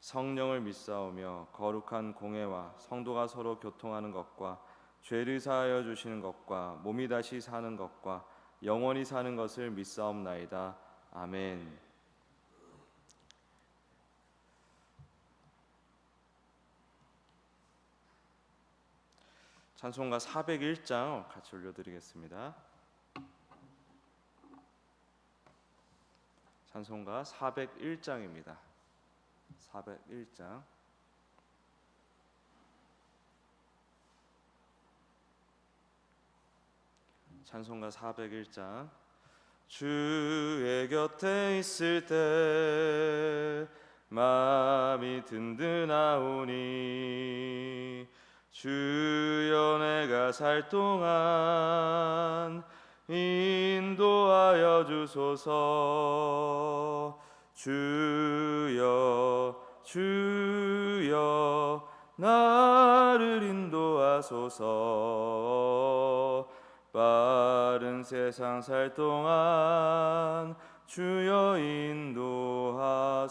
성령을 믿사오며 거룩한 공회와 성도가 서로 교통하는 것과 죄를 사하여 주시는 것과 몸이 다시 사는 것과 영원히 사는 것을 믿사옵나이다 아멘. 찬송가 401장 같이 올려드리겠습니다. 찬송가 401장입니다. 401장. 찬송가 401장. 주의 곁에 있을 때 마음이 든든하오니 주여 내가 살 동안 인도하여 주소서 주여 주여 나를 인도하소서. 빠른 세상 살 동안 주여 인도하소서.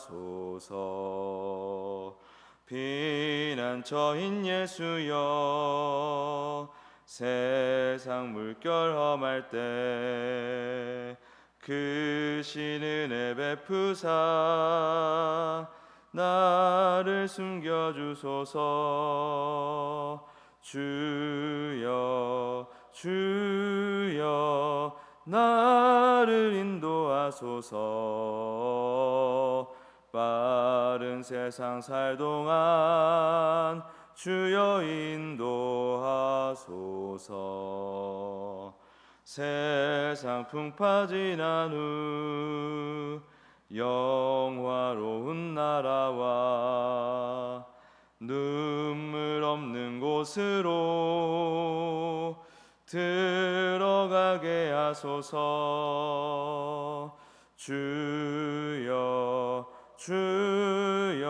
피난처인 예수여 세상 물결 험할 때 그 신은혜 베푸사. 나를 숨겨주소서. 주여 주여 나를 인도하소서. 빠른 세상 살 동안 주여 인도하소서 세상 풍파 지난 후 영화로운 나라와 눈물 없는 곳으로 들어가게 하소서. 주여 주여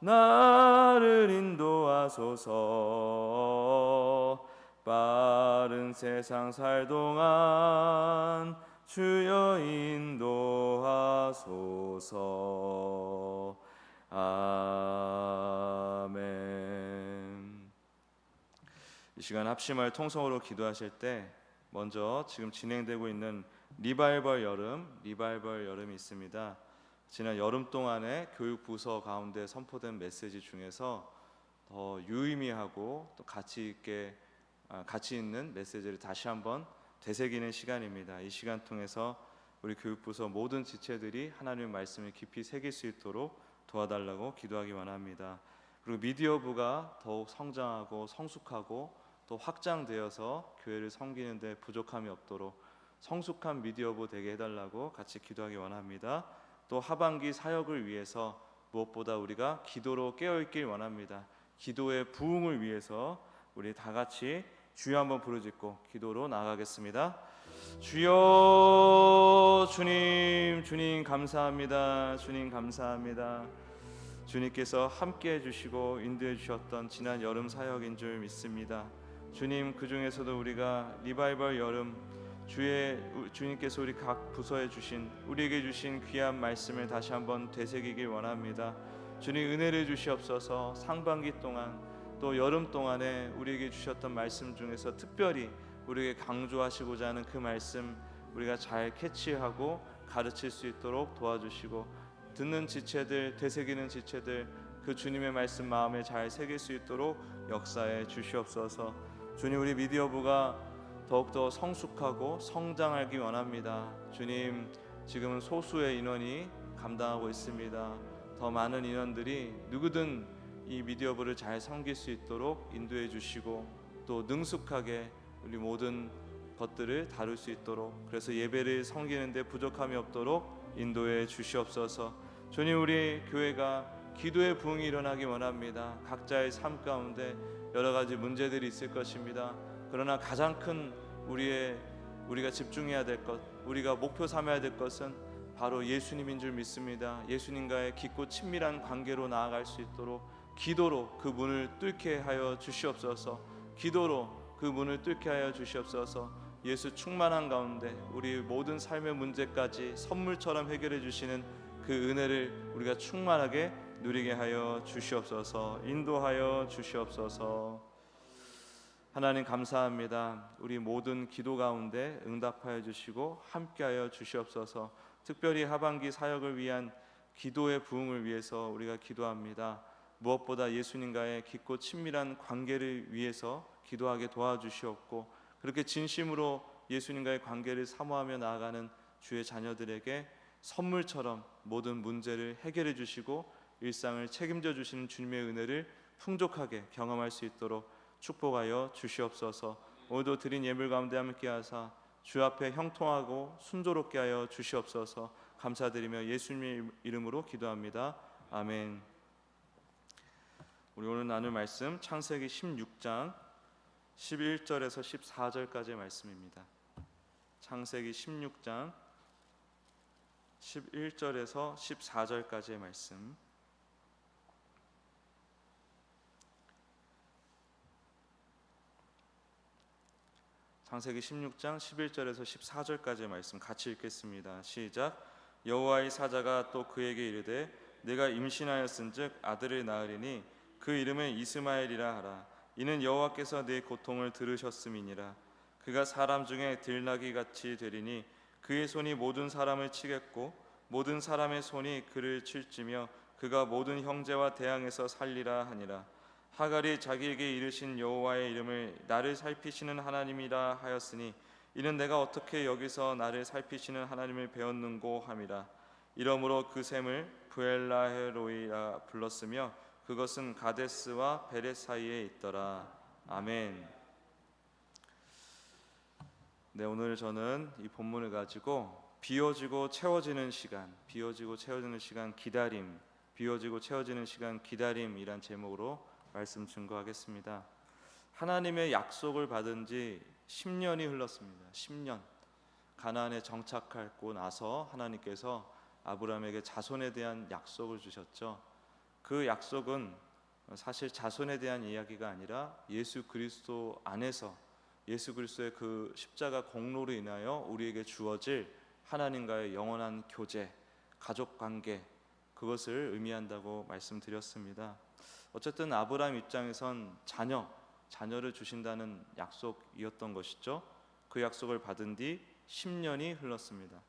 나를 인도하소서 세상 살 동안 주여 인도하소서 아멘 이 시간 합심할 통성으로 기도하실 때 먼저 지금 진행되고 있는 리바이벌 여름, 리바이벌 여름이 있습니다. 지난 여름 동안에 교육 부서 가운데 선포된 메시지 중에서 더 유의미하고 또 가치 있게 아, 가치 있는 메시지를 다시 한번 되새기는 시간입니다. 이 시간 통해서 우리 교육부서 모든 지체들이 하나님의 말씀을 깊이 새길 수 있도록 도와달라고 기도하기 원합니다. 그리고 미디어부가 더욱 성장하고 성숙하고 또 확장되어서 교회를 섬기는데 부족함이 없도록 성숙한 미디어부 되게 해달라고 같이 기도하기 원합니다. 또 하반기 사역을 위해서 무엇보다 우리가 기도로 깨어 있길 원합니다. 기도의 부흥을 위해서 우리 다 같이 주여 한번 부르짖고 기도로 나아가겠습니다. 주여 주님 주님 감사합니다. 주님 감사합니다. 주님께서 함께 해 주시고 인도해 주셨던 지난 여름 사역인 줄 믿습니다. 주님 그 중에서도 우리가 리바이벌 여름 주의 주님께서 우리 각 부서에 주신 우리에게 주신 귀한 말씀을 다시 한번 되새기길 원합니다. 주님 은혜를 주시옵소서 상반기 동안 또 여름 동안에 우리에게 주셨던 말씀 중에서 특별히 우리에게 강조하시고자 하는 그 말씀 우리가 잘 캐치하고 가르칠 수 있도록 도와주시고 듣는 지체들 되새기는 지체들 그 주님의 말씀 마음에 잘 새길 수 있도록 역사해 주시옵소서. 주님 우리 미디어부가 더욱더 성숙하고 성장하기 원합니다. 주님 지금은 소수의 인원이 감당하고 있습니다. 더 많은 인원들이 누구든 이 미디어부를 잘 섬길 수 있도록 인도해 주시고 또 능숙하게 우리 모든 것들을 다룰 수 있도록 그래서 예배를 섬기는데 부족함이 없도록 인도해 주시옵소서. 주님 우리 교회가 기도의 부흥이 일어나기 원합니다. 각자의 삶 가운데 여러 가지 문제들이 있을 것입니다. 그러나 가장 큰 우리의 우리가 집중해야 될 것, 우리가 목표 삼아야 될 것은 바로 예수님인 줄 믿습니다. 예수님과의 깊고 친밀한 관계로 나아갈 수 있도록 기도로 그 문을 뚫게 하여 주시옵소서. 기도로 그 문을 뚫게 하여 주시옵소서. 예수 충만한 가운데 우리 모든 삶의 문제까지 선물처럼 해결해 주시는 그 은혜를 우리가 충만하게 누리게 하여 주시옵소서. 인도하여 주시옵소서. 하나님 감사합니다. 우리 모든 기도 가운데 응답하여 주시고 함께하여 주시옵소서. 특별히 하반기 사역을 위한 기도의 부흥을 위해서 우리가 기도합니다. 무엇보다 예수님과의 깊고 친밀한 관계를 위해서 기도하게 도와주시옵고 그렇게 진심으로 예수님과의 관계를 사모하며 나아가는 주의 자녀들에게 선물처럼 모든 문제를 해결해 주시고 일상을 책임져 주시는 주님의 은혜를 풍족하게 경험할 수 있도록 축복하여 주시옵소서. 오늘도 드린 예물 가운데 함께하사 주 앞에 형통하고 순조롭게 하여 주시옵소서. 감사드리며 예수님의 이름으로 기도합니다. 아멘. 우리 오늘 나눌 말씀 창세기 16장 11절에서 14절까지의 말씀입니다. 창세기 16장 11절에서 14절까지의 말씀. 창세기 16장 11절에서 14절까지의 말씀 같이 읽겠습니다. 시작. 여호와의 사자가 또 그에게 이르되 내가 임신하였은즉 아들을 낳으리니 그 이름을 이스마엘이라 하라. 이는 여호와께서 내 고통을 들으셨음이니라. 그가 사람 중에 들나귀 같이 되리니 그의 손이 모든 사람을 치겠고 모든 사람의 손이 그를 칠지며 그가 모든 형제와 대항해서 살리라 하니라. 하갈이 자기에게 이르신 여호와의 이름을 나를 살피시는 하나님이라 하였으니 이는 내가 어떻게 여기서 나를 살피시는 하나님을 배웠는고 함이라. 이러므로 그 샘을 부엘라헤로이라 불렀으며 그것은 가데스와 베레 사이에 있더라. 아멘. 네, 오늘 저는 이 본문을 가지고 비워지고 채워지는 시간, 비워지고 채워지는 시간 기다림, 비워지고 채워지는 시간 기다림이란 제목으로 말씀 증거하겠습니다. 하나님의 약속을 받은 지 10년이 흘렀습니다. 10년. 가나안에 정착하고 나서 하나님께서 아브라함에게 자손에 대한 약속을 주셨죠. 그 약속은 사실 자손에 대한 이야기가 아니라 예수 그리스도 안에서 예수 그리스도의 그 십자가 공로로 인하여 우리에게 주어질 하나님과의 영원한 교제, 가족 관계 그것을 의미한다고 말씀드렸습니다. 어쨌든 아브라함 입장에선 자녀, 자녀를 주신다는 약속이었던 것이죠. 그 약속을 받은 뒤 10년이 흘렀습니다.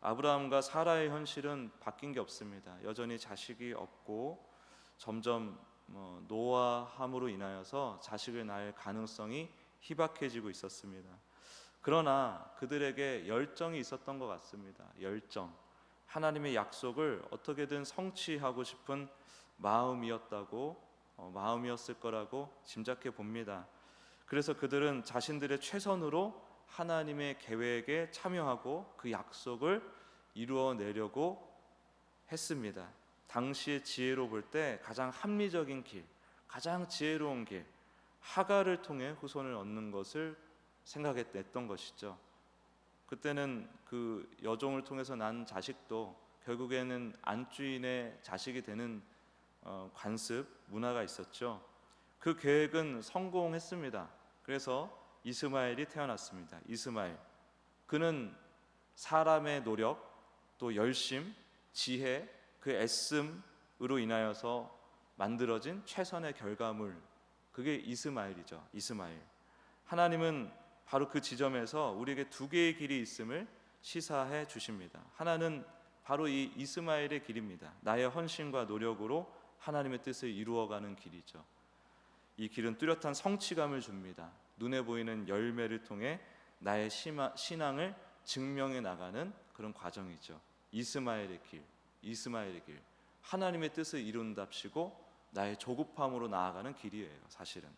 아브라함과 사라의 현실은 바뀐 게 없습니다. 여전히 자식이 없고 점점 뭐 노화함으로 인하여서 자식을 낳을 가능성이 희박해지고 있었습니다. 그러나 그들에게 열정이 있었던 것 같습니다. 열정. 하나님의 약속을 어떻게든 성취하고 싶은 마음이었다고 어, 마음이었을 거라고 짐작해 봅니다. 그래서 그들은 자신들의 최선으로 하나님의 계획에 참여하고 그 약속을 이루어내려고 했습니다. 당시의 지혜로 볼 때 가장 합리적인 길, 가장 지혜로운 길, 하가를 통해 후손을 얻는 것을 생각했던 것이죠. 그때는 그 여종을 통해서 난 자식도 결국에는 안주인의 자식이 되는 어, 관습 문화가 있었죠. 그 계획은 성공했습니다. 그래서 이스마엘이 태어났습니다. 이스마엘. 그는 사람의 노력, 또 열심, 지혜, 그 애씀으로 인하여서 만들어진 최선의 결과물. 그게 이스마엘이죠. 이스마엘. 하나님은 바로 그 지점에서 우리에게 두 개의 길이 있음을 시사해 주십니다. 하나는 바로 이 이스마엘의 길입니다. 나의 헌신과 노력으로 하나님의 뜻을 이루어가는 길이죠. 이 길은 뚜렷한 성취감을 줍니다. 눈에 보이는 열매를 통해 나의 신앙을 증명해 나가는 그런 과정이죠. 이스마엘의 길, 이스마엘의 길. 하나님의 뜻을 이룬답시고 나의 조급함으로 나아가는 길이에요. 사실은.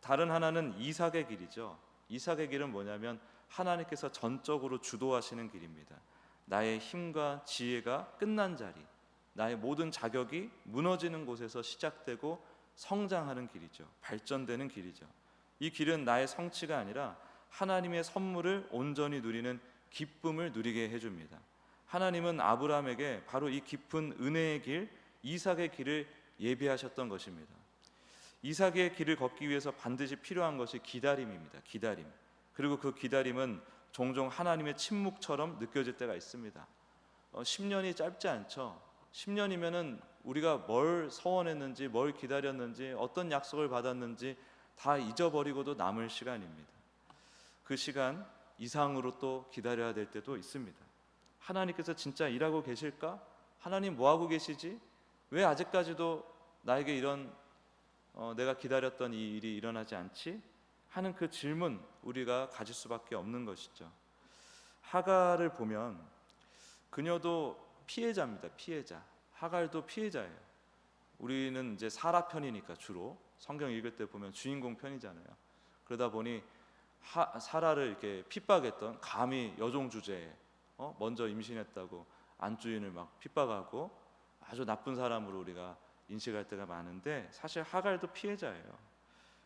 다른 하나는 이삭의 길이죠. 이삭의 길은 뭐냐면 하나님께서 전적으로 주도하시는 길입니다. 나의 힘과 지혜가 끝난 자리, 나의 모든 자격이 무너지는 곳에서 시작되고 성장하는 길이죠. 발전되는 길이죠. 이 길은 나의 성취가 아니라 하나님의 선물을 온전히 누리는 기쁨을 누리게 해줍니다. 하나님은 아브라함에게 바로 이 깊은 은혜의 길, 이삭의 길을 예비하셨던 것입니다. 이삭의 길을 걷기 위해서 반드시 필요한 것이 기다림입니다. 기다림. 그리고 그 기다림은 종종 하나님의 침묵처럼 느껴질 때가 있습니다. 어, 10년이 짧지 않죠. 10년이면은 우리가 뭘 서원했는지, 뭘 기다렸는지, 어떤 약속을 받았는지 다 잊어버리고도 남을 시간입니다. 그 시간 이상으로 또 기다려야 될 때도 있습니다. 하나님께서 진짜 일하고 계실까? 하나님 뭐 하고 계시지? 왜 아직까지도 나에게 이런 어, 내가 기다렸던 이 일이 일어나지 않지? 하는 그 질문 우리가 가질 수밖에 없는 것이죠. 하가를 보면 그녀도 피해자입니다. 피해자. 하갈도 피해자예요. 우리는 이제 사라 편이니까 주로 성경 읽을 때 보면 주인공 편이잖아요. 그러다 보니 하, 사라를 이렇게 핍박했던 감히 여종 주제에 어? 먼저 임신했다고 안주인을 막 핍박하고 아주 나쁜 사람으로 우리가 인식할 때가 많은데 사실 하갈도 피해자예요.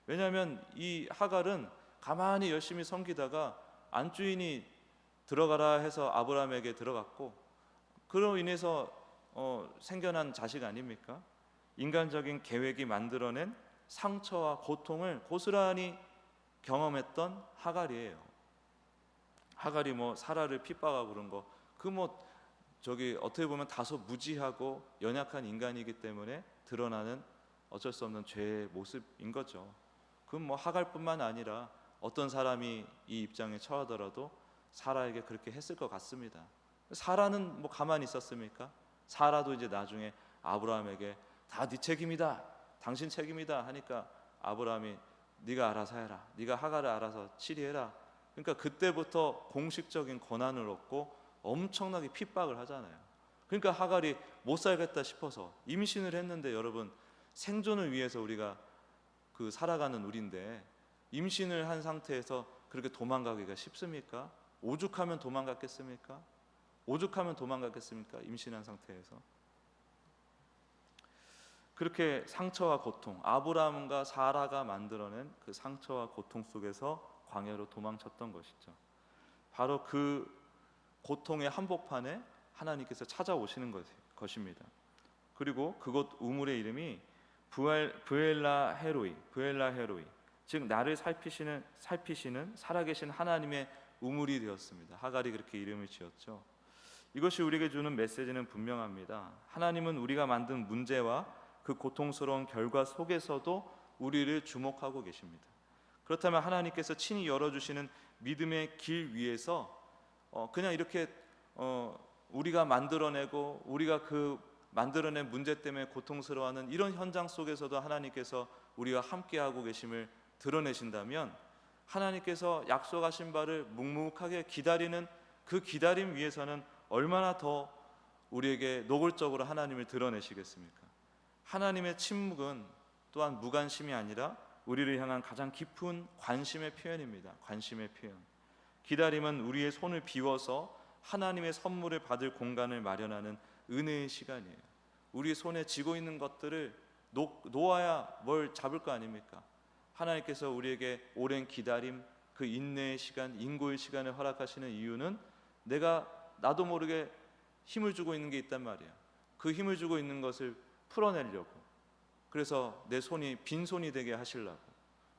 왜냐하면 이 하갈은 가만히 열심히 섬기다가 안주인이 들어가라 해서 아브라함에게 들어갔고 그로 인해서 어, 생겨난 자식 아닙니까? 인간적인 계획이 만들어낸 상처와 고통을 고스란히 경험했던 하갈이에요. 하갈이 뭐 사라를 핍박하고 그런 거 그 뭐 저기 어떻게 보면 다소 무지하고 연약한 인간이기 때문에 드러나는 어쩔 수 없는 죄의 모습인 거죠. 그건 뭐 하갈뿐만 아니라 어떤 사람이 이 입장에 처하더라도 사라에게 그렇게 했을 것 같습니다. 사라는 뭐 가만히 있었습니까? 사라도 이제 나중에 아브라함에게 다 네 책임이다, 당신 책임이다 하니까 아브라함이 네가 알아서 해라, 네가 하갈을 알아서 치리해라. 그러니까 그때부터 공식적인 권한을 얻고 엄청나게 핍박을 하잖아요. 그러니까 하갈이 못 살겠다 싶어서 임신을 했는데 여러분 생존을 위해서 우리가 그 살아가는 우리인데 임신을 한 상태에서 그렇게 도망가기가 쉽습니까? 오죽하면 도망갔겠습니까? 오죽하면 도망갔겠습니까? 임신한 상태에서 그렇게 상처와 고통, 아브라함과 사라가 만들어낸 그 상처와 고통 속에서 광야로 도망쳤던 것이죠. 바로 그 고통의 한복판에 하나님께서 찾아오시는 것, 것입니다. 그리고 그곳 우물의 이름이 부엘, 부엘라 헤로이, 부엘라 헤로이, 즉 나를 살피시는 살피시는 살아계신 하나님의 우물이 되었습니다. 하갈이 그렇게 이름을 지었죠. 이것이 우리에게 주는 메시지는 분명합니다. 하나님은 우리가 만든 문제와 그 고통스러운 결과 속에서도 우리를 주목하고 계십니다. 그렇다면 하나님께서 친히 열어주시는 믿음의 길 위에서 어, 그냥 이렇게 어, 우리가 만들어내고 우리가 그 만들어낸 문제 때문에 고통스러워하는 이런 현장 속에서도 하나님께서 우리와 함께하고 계심을 드러내신다면 하나님께서 약속하신 바를 묵묵하게 기다리는 그 기다림 위에서는 얼마나 더 우리에게 노골적으로 하나님을 드러내시겠습니까? 하나님의 침묵은 또한 무관심이 아니라 우리를 향한 가장 깊은 관심의 표현입니다. 관심의 표현. 기다림은 우리의 손을 비워서 하나님의 선물을 받을 공간을 마련하는 은혜의 시간이에요. 우리 손에 쥐고 있는 것들을 놓, 놓아야 뭘 잡을 거 아닙니까? 하나님께서 우리에게 오랜 기다림, 그 인내의 시간, 인고의 시간을 허락하시는 이유는 내가 나도 모르게 힘을 주고 있는 게 있단 말이야. 그 힘을 주고 있는 것을 풀어내려고. 그래서 내 손이 빈손이 되게 하시려고.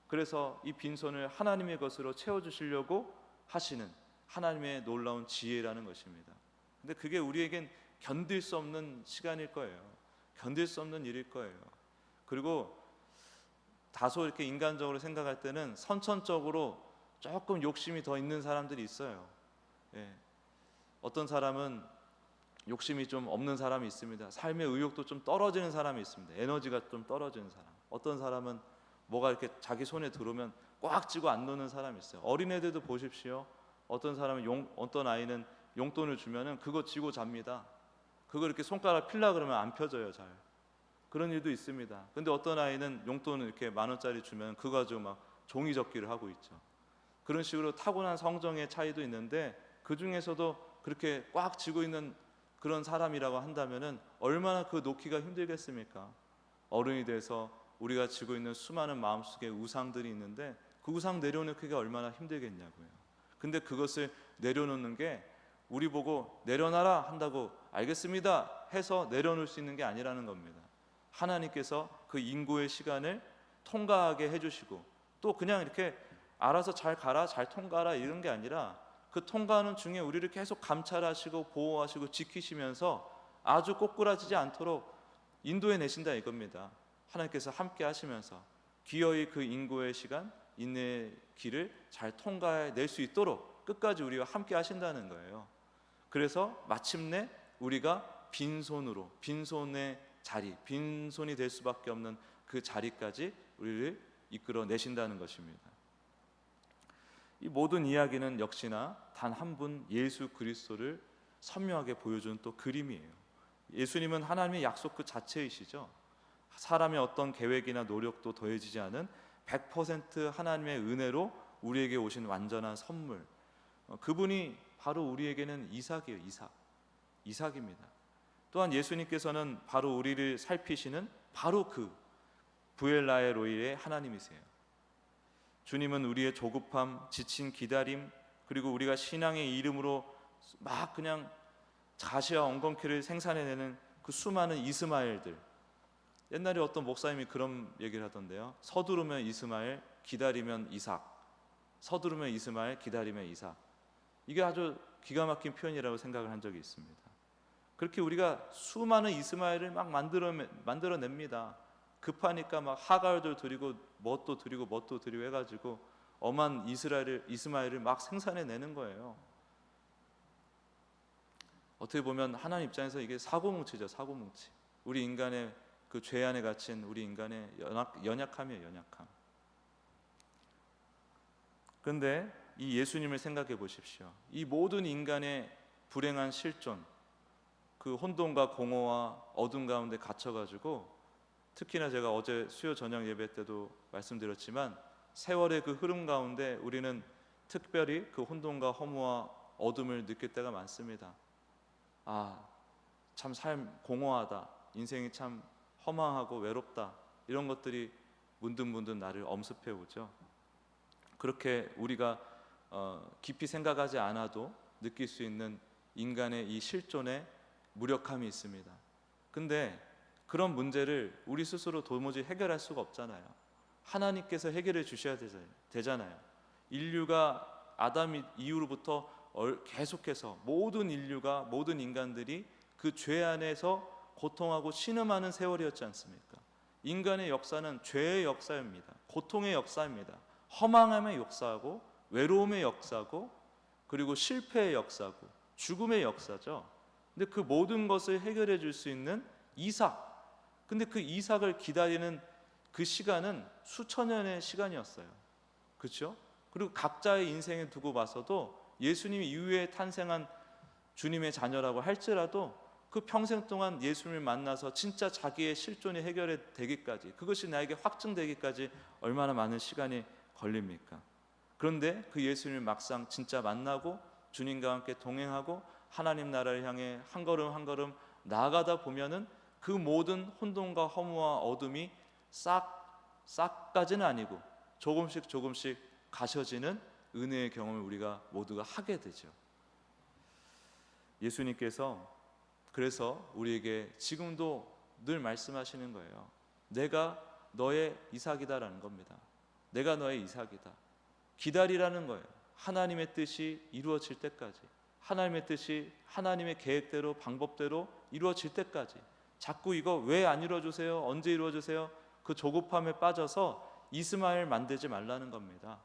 그래서 이 빈손을 하나님의 것으로 채워 주시려고 하시는 하나님의 놀라운 지혜라는 것입니다. 근데 그게 우리에겐 견딜 수 없는 시간일 거예요. 견딜 수 없는 일일 거예요. 그리고 다소 이렇게 인간적으로 생각할 때는 선천적으로 조금 욕심이 더 있는 사람들이 있어요. 예. 어떤 사람은 욕심이 좀 없는 사람이 있습니다. 삶의 의욕도 좀 떨어지는 사람이 있습니다. 에너지가 좀 떨어지는 사람. 어떤 사람은 뭐가 이렇게 자기 손에 들어오면 꽉 쥐고 안 놓는 사람이 있어요. 어린애들도 보십시오. 어떤 사람은 용, 어떤 아이는 용돈을 주면은 그거 쥐고 잡니다. 그거 이렇게 손가락 필라 그러면 안 펴져요, 잘. 그런 일도 있습니다. 근데 어떤 아이는 용돈을 이렇게 만 원짜리 주면 그거 가지고 막 종이 접기를 하고 있죠. 그런 식으로 타고난 성정의 차이도 있는데 그 중에서도 그렇게 꽉 쥐고 있는 그런 사람이라고 한다면은 얼마나 그 놓기가 힘들겠습니까? 어른이 돼서 우리가 지고 있는 수많은 마음속에 우상들이 있는데 그 우상 내려놓기가 얼마나 힘들겠냐고요. 근데 그것을 내려놓는 게 우리 보고 내려놔라 한다고 알겠습니다 해서 내려놓을 수 있는 게 아니라는 겁니다. 하나님께서 그 인고의 시간을 통과하게 해주시고 또 그냥 이렇게 알아서 잘 가라 잘 통과하라 이런 게 아니라 그 통과하는 중에 우리를 계속 감찰하시고 보호하시고 지키시면서 아주 꼬꾸라지지 않도록 인도해 내신다 이겁니다. 하나님께서 함께 하시면서 기어이 그 인고의 시간 인내의 길을 잘 통과해 낼 수 있도록 끝까지 우리와 함께 하신다는 거예요. 그래서 마침내 우리가 빈손으로 빈손의 자리, 빈손이 될 수밖에 없는 그 자리까지 우리를 이끌어 내신다는 것입니다. 이 모든 이야기는 역시나 단 한 분 예수 그리스도를 선명하게 보여주는 또 그림이에요. 예수님은 하나님의 약속 그 자체이시죠. 사람의 어떤 계획이나 노력도 더해지지 않은 100% 하나님의 은혜로 우리에게 오신 완전한 선물. 어, 그분이 바로 우리에게는 이삭이에요. 이삭. 이삭입니다. 또한 예수님께서는 바로 우리를 살피시는 바로 그 부엘라의 로이의 하나님이세요. 주님은 우리의 조급함, 지친 기다림, 그리고 우리가 신앙의 이름으로 막 그냥 가시와 엉겅퀴를 생산해내는 그 수많은 이스마엘들. 옛날에 어떤 목사님이 그런 얘기를 하던데요. 서두르면 이스마엘, 기다리면 이삭. 서두르면 이스마엘, 기다리면 이삭. 이게 아주 기가 막힌 표현이라고 생각을 한 적이 있습니다. 그렇게 우리가 수많은 이스마엘을 막 만들어 만들어냅니다. 급하니까 막 하갈도 드리고 뭣도 드리고 뭣도 드리고 해가지고 엄한 이스라엘을 이스마엘을 막 생산해 내는 거예요. 어떻게 보면 하나님 입장에서 이게 사고뭉치죠, 사고뭉치. 우리 인간의 그 죄 안에 갇힌 우리 인간의 연약, 연약함이에요, 연약함. 그런데 이 예수님을 생각해 보십시오. 이 모든 인간의 불행한 실존, 그 혼돈과 공허와 어둠 가운데 갇혀가지고 특히나 제가 어제 수요 저녁 예배 때도 말씀드렸지만 세월의 그 흐름 가운데 우리는 특별히 그 혼돈과 허무와 어둠을 느낄 때가 많습니다. 아, 참 삶 공허하다. 인생이 참 허망하고 외롭다. 이런 것들이 문득문득 나를 엄습해 오죠. 그렇게 우리가 어, 깊이 생각하지 않아도 느낄 수 있는 인간의 이 실존의 무력함이 있습니다. 근데 그런 문제를 우리 스스로 도무지 해결할 수가 없잖아요. 하나님께서 해결해 주셔야 되잖아요. 인류가 아담 이후로부터 계속해서 모든 인류가 모든 인간들이 그 죄 안에서 고통하고 신음하는 세월이었지 않습니까? 인간의 역사는 죄의 역사입니다. 고통의 역사입니다. 허망함의 역사고 외로움의 역사고 그리고 실패의 역사고 죽음의 역사죠. 근데 그 모든 것을 해결해 줄 수 있는 이삭. 근데 그 이삭을 기다리는 그 시간은 수천 년의 시간이었어요. 그렇죠? 그리고 각자의 인생에 두고 봐서도 예수님 이후에 탄생한 주님의 자녀라고 할지라도 그 평생 동안 예수님을 만나서 진짜 자기의 실존이 해결이 되기까지 그것이 나에게 확증되기까지 얼마나 많은 시간이 걸립니까? 그런데 그 예수님을 막상 진짜 만나고 주님과 함께 동행하고 하나님 나라를 향해 한 걸음 한 걸음 나아가다 보면은 그 모든 혼돈과 허무와 어둠이 싹 싹까지는 아니고 조금씩 조금씩 가셔지는 은혜의 경험을 우리가 모두가 하게 되죠. 예수님께서 그래서 우리에게 지금도 늘 말씀하시는 거예요. 내가 너의 이삭이다라는 겁니다. 내가 너의 이삭이다. 기다리라는 거예요. 하나님의 뜻이 이루어질 때까지. 하나님의 뜻이 하나님의 계획대로 방법대로 이루어질 때까지. 자꾸 이거 왜 안 이루어주세요? 언제 이루어주세요? 그 조급함에 빠져서 이스마엘 만들지 말라는 겁니다.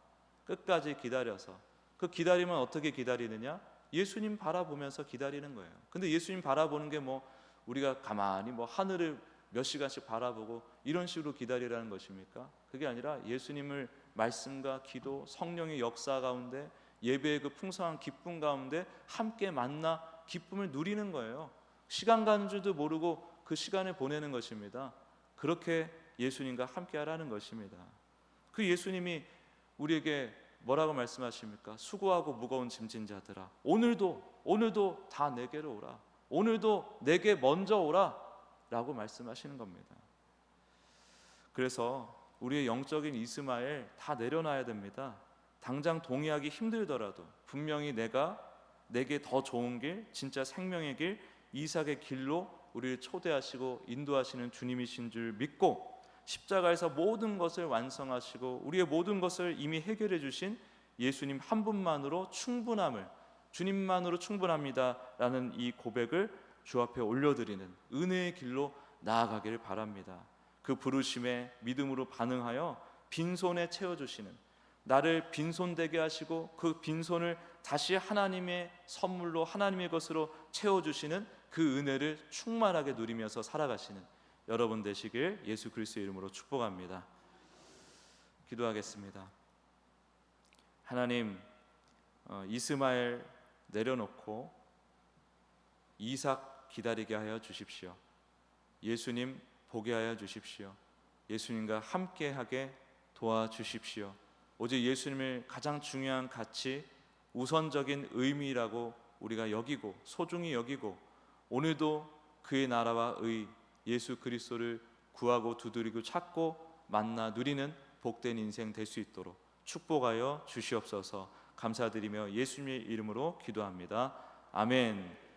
끝까지 기다려서 그 기다림은 어떻게 기다리느냐? 예수님 바라보면서 기다리는 거예요. 근데 예수님 바라보는 게 뭐 우리가 가만히 뭐 하늘을 몇 시간씩 바라보고 이런 식으로 기다리라는 것입니까? 그게 아니라 예수님을 말씀과 기도, 성령의 역사 가운데 예배의 그 풍성한 기쁨 가운데 함께 만나 기쁨을 누리는 거예요. 시간 가는 줄도 모르고 그 시간을 보내는 것입니다. 그렇게 예수님과 함께 하라는 것입니다. 그 예수님이 우리에게 뭐라고 말씀하십니까? 수고하고 무거운 짐진 자들아 오늘도 오늘도 다 내게로 오라. 오늘도 내게 먼저 오라라고 말씀하시는 겁니다. 그래서 우리의 영적인 이스마엘 다 내려놔야 됩니다. 당장 동의하기 힘들더라도 분명히 내가 내게 더 좋은 길, 진짜 생명의 길, 이삭의 길로 우리를 초대하시고 인도하시는 주님이신 줄 믿고 십자가에서 모든 것을 완성하시고 우리의 모든 것을 이미 해결해 주신 예수님 한 분만으로 충분함을 주님만으로 충분합니다라는 이 고백을 주 앞에 올려드리는 은혜의 길로 나아가기를 바랍니다. 그 부르심에 믿음으로 반응하여 빈손에 채워주시는 나를 빈손되게 하시고 그 빈손을 다시 하나님의 선물로 하나님의 것으로 채워주시는 그 은혜를 충만하게 누리면서 살아가시는 여러분 되시길 예수 그리스도의 이름으로 축복합니다. 기도하겠습니다. 하나님 어, 이스마엘 내려놓고 이삭 기다리게 하여 주십시오. 예수님 보게 하여 주십시오. 예수님과 함께하게 도와주십시오. 오직 예수님을 가장 중요한 가치, 우선적인 의미라고 우리가 여기고 소중히 여기고 오늘도 그의 나라와 의 예수 그리스도를 구하고 두드리고 찾고 만나 누리는 복된 인생 될 수 있도록 축복하여 주시옵소서. 감사드리며 예수님의 이름으로 기도합니다. 아멘.